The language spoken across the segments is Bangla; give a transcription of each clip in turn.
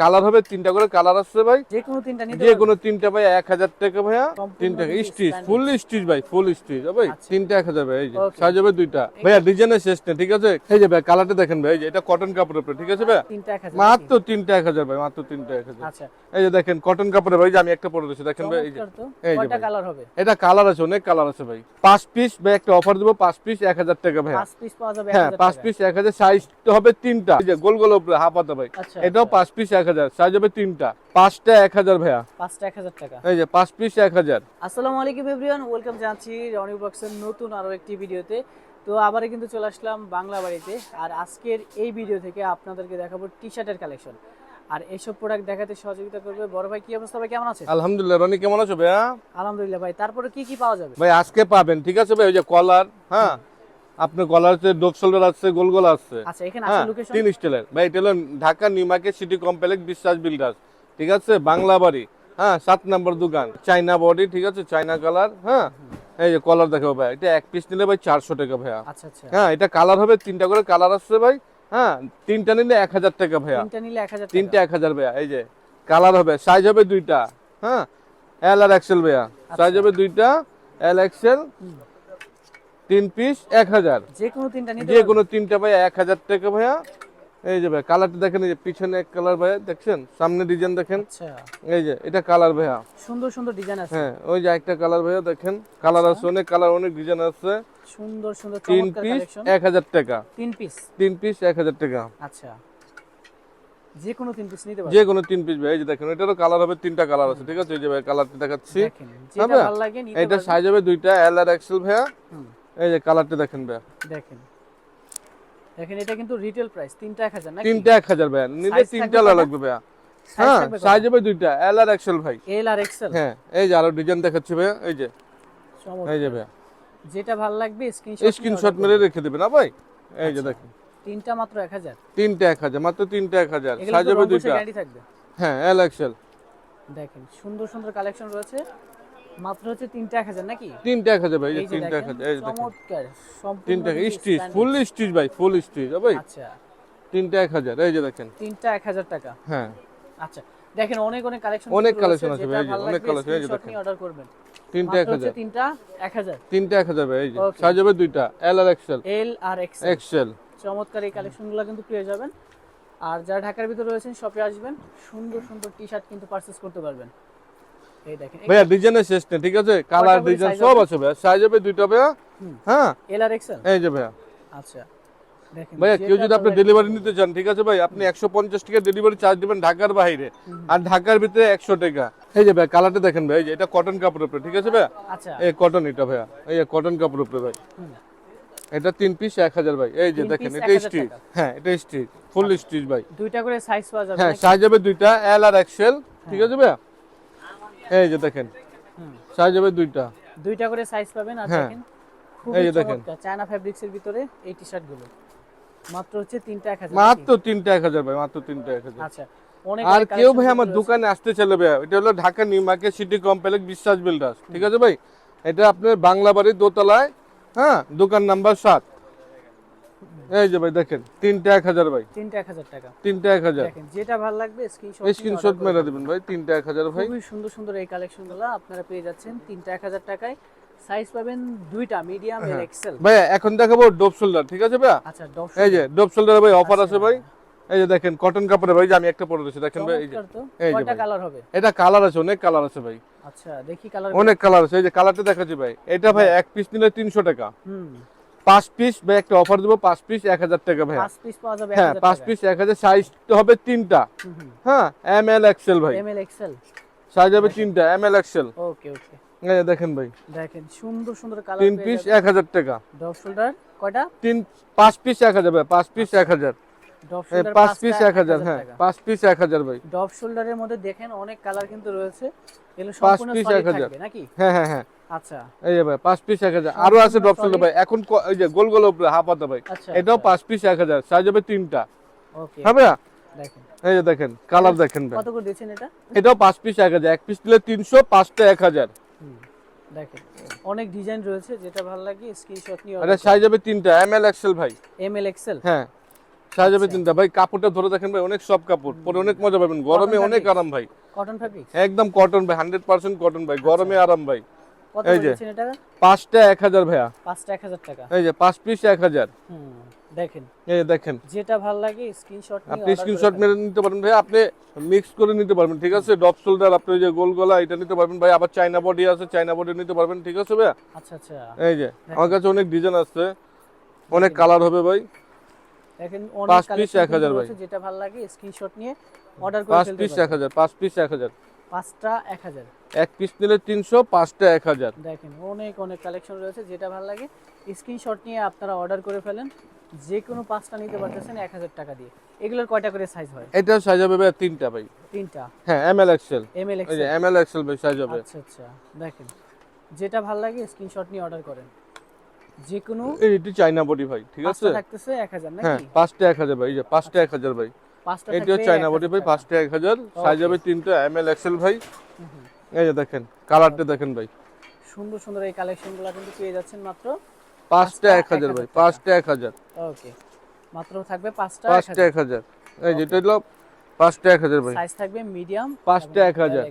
কালার হবে তিনটা করে কালার আসছে ভাই। যে কোনো তিনটা যে কোনো তিনটা ভাই এক হাজার টাকা ভাইয়া। তিনটা স্টিচ ফুল স্টিচ ভাই ফুল স্টিচ ভাই আচ্ছা। তিনটা এক হাজার ভাই এই যে Okay. সাইজ হবে দুইটা। ভাইয়া ডিজাইনের শেষ নেই ঠিক আছে? এই যে ভাই কালারটা দেখেন ভাই যে এটা কটন কাপড়ের উপরে ঠিক আছে ভাই? মাত্র তিনটা এক হাজার ভাই মাত্র তিনটা এক হাজার। আচ্ছা। এই যে দেখেন কটন কাপড়ের ভাই যে আমি একটা পরে দিচ্ছি দেখেন ভাই এই যে। এই যে কালার হবে? এটা কালার আছে অনেক কালার আছে ভাই। পাঁচ পিস ভাই একটা অফার দেবো পাঁচ পিস এক হাজার টাকা ভাই পাঁচ পিস পাওয়া যাবে হ্যাঁ পাঁচ পিস এক হাজার সাইজ হবে তিনটা। এই যে গোল গোল উপরে হাফাতা ভাই। আচ্ছা। এটাও। পাঁচ পিস এক হাজার সাইজ হবে তিনটা। পাঁচটা এক হাজার ভাইয়া। পাঁচটা এক হাজার টাকা। এই যে পাঁচ পিস এক হাজার। আসসালামু আলাইকুম এভরিওয়ান ওয়েলকাম জানাচ্ছি রনি বক্সের নতুন আরও একটি ভিডিওতে। তো আবারও কিন্তু চলে আসলাম বাংলা বাড়িতে আর আজকের এই ভিডিও থেকে আপনাদেরকে দেখাবো টি শার্টের কালেকশন আর এইসব প্রোডাক্ট দেখাতে সহযোগিতা করবে বড় ভাই কি অবস্থা ভাই কেমন আছে আলহামদুলিল্লাহ রনি কেমন আছো ভাইয়া? আলহামদুলিল্লাহ ভাই তারপরে কি কি পাওয়া যাবে? ভাই আজকে পাবেন ঠিক আছে ভাই ওই যে কলার হ্যাঁ? আপনার কলার আছে ডোপ শোল্ডার আছে গোল গোল আছে। আচ্ছা হ্যাঁ তিন স্টাইলের ভাই এটা হলো Dhaka New Market City Complex Biswas Builders. ঠিক আছে? বাংলা বাড়ি। হ্যাঁ সাত নম্বর দোকান। চাইনা বডি ঠিক আছে? চাইনা কালার হ্যাঁ? এই যে কলার দেখো ভাই এটা এক পিস নিলে ভাই চারশো টাকা ভাইয়া। আচ্ছা আচ্ছা। হ্যাঁ এটা কালার হবে তিনটা করে কালার আসছে ভাই। হ্যাঁ তিনটা নিলে এক হাজার টাকা ভাইয়া। তিনটা এক হাজার ভাইয়া এই যে কালার হবে সাইজ হবে দুইটা। হ্যাঁ এল আর এক্সেল ভাইয়া। সাইজ হবে দুইটা এল এক্সেল তিন পিস এক হাজার। যে কোনো তিনটা যে কোনো তিনটা ভাইয়া এক হাজার টাকা ভাইয়া। এই যে ভাই কালারটা দেখেন এই যে পিছনে এক কালার ভাইয়া দেখছেন? সামনে ডিজাইন দেখেন। আচ্ছা। এই যে এটা কালার ভাইয়া। সুন্দর সুন্দর ডিজাইন আছে। হ্যাঁ ওই যে একটা কালার ভাইয়া দেখেন? কালার আছে অনেক কালার অনেক ডিজাইন আছে। সুন্দর সুন্দর তিন পিস এক হাজার টাকা। তিন পিস তিন পিস এক হাজার টাকা। আচ্ছা। যে কোনো তিন পিস নিতে পারবেন। যে কোনো তিন পিস ভাই এই যে দেখেন এটারও কালার হবে তিনটা কালার আছে ঠিক আছে? এই যে ভাই কালারটা দেখাচ্ছি। নিতে এটা সাইজ হবে দুইটা এল আর এক্সেল ভাইয়া। এই যে কালারটা দেখেন ভাইয়া। দেখেন। দেখেন এটা কিন্তু রিটেল প্রাইস তিনটা এক হাজার নাকি? তিনটা এক হাজার নিলে Size তিনটা থাকবে কয়টা? লাগবে ভাইয়া। হ্যাঁ সাইজ হবে দুইটা এল আর এক্সেল ভাই। এল আর এক্সেল হ্যাঁ এই যে আরও ডিজাইন দেখাচ্ছি ভাইয়া এই যে। এই যে ভাইয়া। যেটা ভালো লাগবে স্ক্রিনশট স্ক্রিনশট মেরে রেখে দেবে না ভাই? এই যে দেখেন। তিনটা মাত্র এক হাজার? তিনটা এক হাজার মাত্র তিনটা এক হাজার। এগুলো সাইজ হবে দুইটা। হ্যাঁ এল এক্সেল দেখেন সুন্দর সুন্দর কালেকশন রয়েছে। মাত্র হচ্ছে তিনটা এক হাজার নাকি? তিনটা এক হাজার ভাই দেখেন হাজার এই যে চমৎকার সম্পূর্ণ তিনটা কিন্তু স্টিচ ফুল স্টিচ ভাই ফুল স্টিচ ভাই? আচ্ছা। এক হাজার এই যে দেখেন। এক হাজার টাকা। হ্যাঁ। আচ্ছা দেখেন অনেক অনেক কালেকশন অনেক collection আছে ভাই, অনেক collection, এই যে দেখেন। অর্ডার করবেন। তিনটা এক হাজার। তিনটা এক হাজার। তিনটা এক হাজার ভাই এই যে। Okay. সাইজ হবে দুইটা এল আর এক্সেল এল আর এক্স এক্সেল চমৎকার এই কালেকশনগুলো কিন্তু পেয়ে যাবেন। আর যারা ঢাকার ভিতরে রয়েছেন শপে আসবেন সুন্দর সুন্দর টি শার্ট কিন্তু পারচেস করতে পারবেন। এই দেখেন ভাইয়া ডিজাইনের শেষ নেই ঠিক আছে? কালার ডিজাইন সব আছে? ভাইয়া। সাইজ হবে দুইটা ভাইয়া। হ্যাঁ। এল আর এক্সেল এই যে ভাইয়া। আচ্ছা। ভাইয়া কেউ যদি আপনি ডেলিভারি নিতে চান ঠিক আছে ভাই? আপনি একশো পঞ্চাশ টাকা ডেলিভারি চার্জ দিবেন ঢাকার বাইরে। আর ঢাকার ভিতরে একশো টাকা। এই যে ভাই কালারটা দেখেন ভাই এটা কটন কাপড়ের উপরে ঠিক আছে ভাইয়া? আচ্ছা। এই কটন এটা ভাইয়া এই কটন কাপড়ের উপরে ভাই। এটা তিন পিস এক হাজার ভাই। এই যে দেখেন এটা স্টিচ হ্যাঁ এটা স্টিচ ফুল স্টিচ ভাই। দুইটা করে সাইজ পাওয়া যাবে হ্যাঁ সাইজ হবে দুইটা এল আর এক্সেল ঠিক আছে ভাইয়া? এই যে দেখেন সাইজ হবে দুইটা। দুইটা করে সাইজ পাবেন আর হ্যাঁ। দেখেন এই যে দেখেন। চায়না ভিতরে এই টি শার্টগুলো মাত্র হচ্ছে তিনটা এক হাজার মাত্র তিনটা এক হাজার ভাই মাত্র তিনটা এক হাজার। আচ্ছা আর কেউ ভাই আমার দোকানে আসতে ভাই এটা হলো Dhaka New Market City Complex Biswas Builders ঠিক আছে ভাই? এটা আপনার বাংলা বাড়ির দোতলায় হ্যাঁ দোকান নাম্বার সাত। এই যে ভাই দেখেন তিনটা এক হাজার ভাই। তিনটা এক হাজার টাকা। তিনটা এক হাজার। যেটা ভালো লাগবে স্ক্রিনশট স্ক্রিনশট মেরে দেবেন। ভাই তিনটা এক হাজার ভাই। খুবই সুন্দর সুন্দর এই কালেকশনগুলো আপনারা পেয়ে যাচ্ছেন তিনটা এক হাজার টাকায়। সাইজ পাবেন দুইটা মিডিয়াম হ্যাঁ। এল এক্সেল ভাই এখন দেখাবো ডোপ শোল্ডার ঠিক আছে ভাই আচ্ছা দশ এই যে ডোপ শোল্ডার ভাই অফার আচ্ছা। আছে ভাই। এই যে দেখেন কটন কাপড়ে ভাই যে আমি একটা পরে দিচ্ছি দেখেন ভাই এই যে। এই যে কালার হবে? এটা কালার আছে অনেক কালার আছে ভাই। আচ্ছা দেখি কালার অনেক কালার আছে এই যে কালারটা দেখাচ্ছি ভাই। এটা ভাই এক পিস নিলে তিনশো টাকা। হুম। পাঁচ পিস ভাই একটা অফার দেবো পাঁচ পিস এক হাজার টাকা ভাই হ্যাঁ পাঁচ পিস এক হাজার সাইজ হবে তিনটা। হ্যাঁ এম এল এক্সেল ভাই। এম এল এক্সেল সাইজ হবে তিনটা এম এল এক্সেল ওকে ওকে দেখেন ভাই। দেখেন সুন্দর সুন্দর কালার তিন পিস 1000 টাকা। কয়টা? তিন পাঁচ পিস 1000 ভাই পাঁচ পিস 1000 পাঁচ পিস এক হাজার হ্যাঁ পাঁচ পিস এক হাজার ভাই। ডব শোল্ডারের মধ্যে দেখেন অনেক কালার কিন্তু রয়েছে। পাঁচ সম্পূর্ণ piece সলিড 1000 থাকবে নাকি? হ্যাঁ হ্যাঁ হ্যাঁ। আচ্ছা। এই যে ভাই পাঁচ পিস এক হাজার। আরও আছে ড্রপ শোল্ডার ভাই এখন এই যে গোল গোল উপরে হাফ হাতা ভাই। আচ্ছা এটাও পাঁচ পিস এক হাজার। সাইজ হবে তিনটা। ওকে ভাইয়া দেখেন। এই যে দেখেন কালার দেখেন ভাই। কত করে দিয়েছেন এটা? এটাও পাঁচ পিস এক হাজার। এক পিস দিলে তিনশো পাঁচটা এক হাজার। দেখেন। অনেক ডিজাইন রয়েছে যেটা ভালো লাগে স্ক্রিনশট নিয়ে এটা সাইজ হবে তিনটা। এম এল এক্সেল ভাই। এম এল এক্সেল হ্যাঁ। হবে তিনটা ভাই কাপড়টা ধরে দেখেন ভাই অনেক সব কাপড়। পরে অনেক মজা পাবেন। গরমে অনেক আরাম ভাই। কটন ফ্যাব্রিক একদম কটন ভাই হান্ড্রেড পার্সেন্ট কটন ভাই। গরমে আরাম ভাই। এই যে। পাঁচটা এক হাজার ভাইয়া। পাঁচটা এক হাজার টাকা। এই যে পাঁচ পিস এক হাজার। হুম দেখেন। এই দেখেন। যেটা ভালো লাগে স্ক্রিনশট নিয়ে আপনি স্ক্রিনশট মেরে নিতে পারবেন ভাই। আপনি মিক্স করে নিতে পারবেন ঠিক আছে? ডপ শোল্ডার আপনি যে গোল গলা এটা নিতে পারবেন ভাই। আবার চাইনা বডি আছে চাইনা বডি নিতে পারবেন ঠিক আছে ভাই আচ্ছা আচ্ছা। এই যে আমার কাছে অনেক ডিজাইন আছে। অনেক কালার হবে ভাই। দেখেন অনেক কালেকশন 1000 যেটা ভালো লাগে স্ক্রিনশট নিয়ে অর্ডার করে ফেলতে পিস এক পারবেন হাজার পাঁচ পিস এক হাজার। পাঁচটা এক হাজার। এক পিস নিলে তিনশো পাঁচটা এক হাজার। দেখেন অনেক অনেক কালেকশন রয়েছে যেটা ভালো লাগে। স্ক্রিনশট নিয়ে আপনারা অর্ডার করে ফেলেন। যে কোনো পাঁচটা নিতে পারতেছেন এক হাজার টাকা দিয়ে। এগুলোর কয়টা করে সাইজ হয়? এটা সাইজ হবে ভাই তিনটা ভাই। তিনটা? হ্যাঁ M L XL M L যে এম এল এক্সেল ভাই সাইজ হবে। আচ্ছা আচ্ছা। দেখেন যেটা ভালো লাগে স্ক্রিনশট নিয়ে অর্ডার করেন। যে কোনো এই এটি চাইনা বডি ভাই ঠিক আছে? থাকতেছে এক হাজার হ্যাঁ পাঁচটা এক হাজার ভাই এই যে পাঁচটা এক হাজার ভাই। পাঁচটা এটিও চাইনা বডি ভাই পাঁচটা এক হাজার। সাইজ হবে তিনটা এম এল এক্সেল ভাই। এই যে দেখেন কালারটা দেখেন ভাই। সুন্দর সুন্দর এই কালেকশনগুলো কিন্তু পেয়ে যাচ্ছেন মাত্র পাঁচটা এক এক হাজার ভাই পাঁচটা এক হাজার। ওকে মাত্র থাকবে পাঁচটা পাঁচটা এক হাজার। এই যেটা হলো পাঁচটা এক হাজার ভাই। সাইজ থাকবে মিডিয়াম পাঁচটা এক হাজার।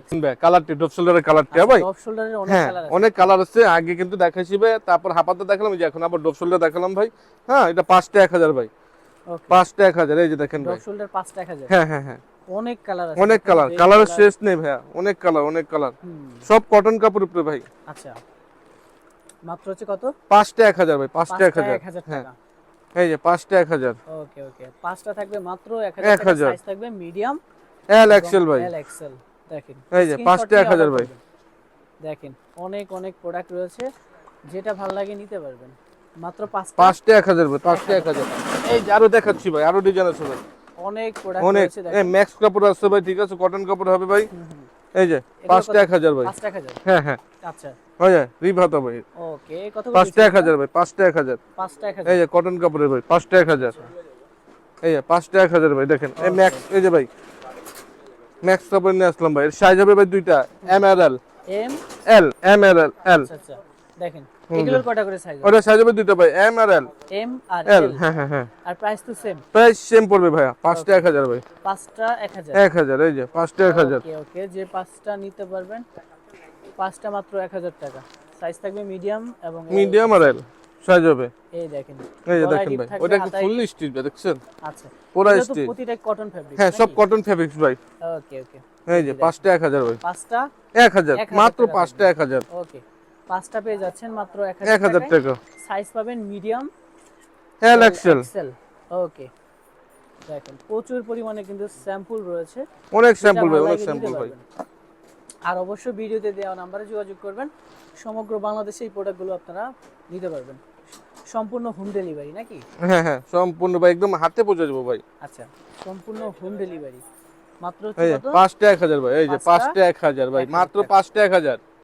কালারটি ডপ শোল্ডারের কালারটা ভাই? শোল্ডারের অনেক হ্যাঁ কালার আছে। অনেক কালার আছে। আগে কিন্তু দেখাইছি ভাই তারপর হাপাতে দেখালাম যে এখন আবার ডপ শোল্ডার দেখালাম ভাই। হ্যাঁ এটা পাঁচটা এক হাজার ভাই। পাঁচটা এক হাজার এই যে দেখেন ভাই। শোল্ডার পাঁচটা এক হাজার। হ্যাঁ হ্যাঁ হ্যাঁ। অনেক কালার আছে। অনেক কালার কালারের শেষ নেই ভাইয়া অনেক কালার অনেক কালার সব কটন কাপড় উপরে ভাই। আচ্ছা। মাত্র হচ্ছে কত? পাঁচটা এক হাজার ভাই পাঁচটা এক হাজার। হ্যাঁ। এই যে পাঁচটা এক হাজার। ওকে ওকে। পাঁচটা থাকবে মাত্র এক হাজার। সাইজ থাকবে মিডিয়াম এল এক্সেল ভাই। এল এক্সেল দেখেন এই যে, পাঁচটা এক হাজার ভাই। দেখেন অনেক অনেক প্রোডাক্ট রয়েছে। যেটা ভালো লাগে নিতে পারবেন। মাত্র পাঁচটা। পাঁচটা এক হাজার ভাই পাঁচটা এক হাজার। এই যে আরও দেখাচ্ছি ভাই আরও ডিজাইন আছে ভাই। অনেক প্রোডাক্ট অনেক। ম্যাক্স কাপড় আছে ভাই ঠিক আছে? কটন কাপড় হবে ভাই। এই যে পাঁচটা এক হাজার ভাই। হ্যাঁ হ্যাঁ। আচ্ছা। হয়ে যায় রিভাতা ভাই। ওকে কত পাঁচটা এক হাজার ভাই পাঁচটা এক হাজার। পাঁচটা এক হাজার। এই যে কটন কাপড়ের ভাই পাঁচটা এক হাজার। এই যে পাঁচটা এক হাজার ভাই দেখেন এই ম্যাক্স এই যে ভাই ম্যাক্স কাপড় নিয়ে আসলাম ভাই সাইজ হবে ভাই দুইটা এম আর এল এম এল এম আর এল এল আচ্ছা আচ্ছা। দেখেন এগুলোর কয়টা করে সাইজ ওটা সাইজ হবে দুইটা ভাই এম আর এল এম আর এল হ্যাঁ হ্যাঁ হ্যাঁ। আর প্রাইস তো সেম প্রাইস সেম পড়বে ভাইয়া পাঁচটা এক হাজার ভাই। পাঁচটা এক হাজার। এক হাজার এই যে পাঁচটা এক হাজার। ওকে ওকে যে নিতে পারবেন মাত্র এক হাজার টাকা। সাইজ থাকবে মিডিয়াম এবং মিডিয়াম আর এল সাইজ হবে। এই দেখেন এই যে দেখেন ভাই ওটা হাতায়- ফুল স্টিচ ভাই দেখছেন? আচ্ছা পুরা স্টিচ প্রতিটা কটন ফ্যাব্রিক হ্যাঁ সব কটন ফেব্রিক্স ভাই। ওকে ওকে এই যে পাঁচটা এক হাজার ভাই। পাঁচটা এক হাজার এক হাজার মাত্র টাকা পাঁচটা এক হাজার। ওকে পাঁচটা পেয়ে যাচ্ছেন মাত্র এক হাজার টাকা। সাইজ পাবেন মিডিয়াম এল এক্সেল ওকে দেখেন প্রচুর পরিমাণে কিন্তু স্যাম্পল রয়েছে। অনেক স্যাম্পল ভাই অনেক স্যাম্পল ভাই। আর অবশ্যই ভিডিওতে দেওয়া নাম্বারে যোগাযোগ করবেন। সমগ্র বাংলাদেশে এই প্রোডাক্টগুলো আপনারা নিতে পারবেন। সম্পূর্ণ হোম ডেলিভারি নাকি? হ্যাঁ হ্যাঁ সম্পূর্ণ ভাই একদম হাতে পৌঁছে যাব ভাই। আচ্ছা সম্পূর্ণ হোম ডেলিভারি মাত্র পাঁচটা এক হাজার ভাই এই যে পাঁচটা? এক হাজার ভাই মাত্র টাকা। পাঁচটা এক হাজার।